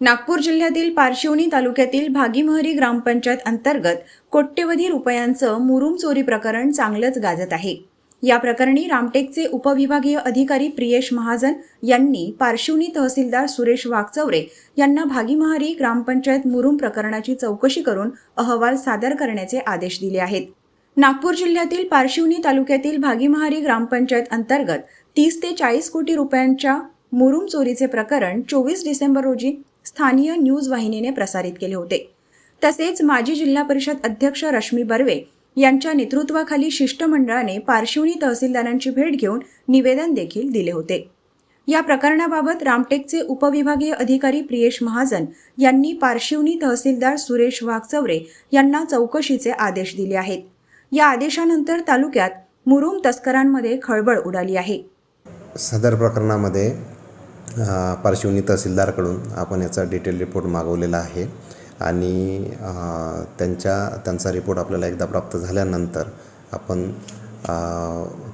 नागपूर जिल्ह्यातील पारशिवणी तालुक्यातील भागीमहरी ग्रामपंचायत अंतर्गत कोट्यवधी रुपयांचं मुरुम चोरी प्रकरण चांगलंच गाजत आहे. या प्रकरणी रामटेकचे उपविभागीय अधिकारी प्रियेश महाजन यांनी पारशिवनी तहसीलदार सुरेश वाघचौरे यांना भागीमहारी ग्रामपंचायत मुरुम प्रकरणाची चौकशी करून अहवाल सादर करण्याचे आदेश दिले आहेत. नागपूर जिल्ह्यातील पारशिवणी तालुक्यातील भागीमहारी ग्रामपंचायत अंतर्गत तीस ते चाळीस कोटी रुपयांच्या मुरुम चोरीचे प्रकरण चोवीस डिसेंबर रोजी स्थानीय न्यूज वाहिनीने प्रसारित केले होते. तसेच माजी जिल्हा परिषद अध्यक्ष रश्मी बर्वे यांच्या नेतृत्वाखाली शिष्टमंडळाने पारशिवनी तहसीलदारांची भेट घेऊन निवेदन देखील दिले होते. या प्रकरणाबाबत रामटेकचे उपविभागीय अधिकारी प्रियेश महाजन यांनी पार्शिवनी तहसीलदार सुरेश वाघचवरे यांना चौकशीचे आदेश दिले आहेत. या आदेशानंतर तालुक्यात मुरुम तस्करांमध्ये खळबळ उडाली आहे. सदर प्रकरणामध्ये पार्श्वनी तहसीलदारकडून आपण याचा डिटेल रिपोर्ट मागवलेला आहे आणि त्यांच्या त्यांचा रिपोर्ट आपल्याला एकदा प्राप्त झाल्यानंतर आपण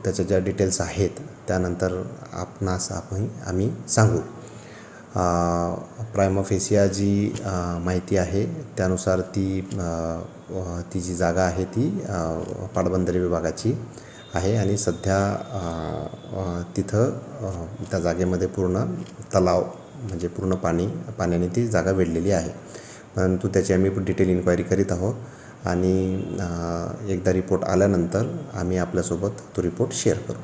त्याच्या ज्या डिटेल्स आहेत त्यानंतर आपणास आपण आम्ही सांगू. प्रायमोफेसिया जी माहिती आहे त्यानुसार ती ती जी जागा आहे ती पाटबंदरी विभागाची आहे आणि सध्या तिथं त्या जागेमध्ये पूर्ण तलाव म्हणजे पूर्ण पाणी पाण्याने ती जागा वेढलेली आहे. परंतु त्याची आम्ही डिटेल इन्क्वायरी करीत आहोत आणि एकदा रिपोर्ट आल्यानंतर आम्ही आपल्यासोबत तो रिपोर्ट शेअर करू.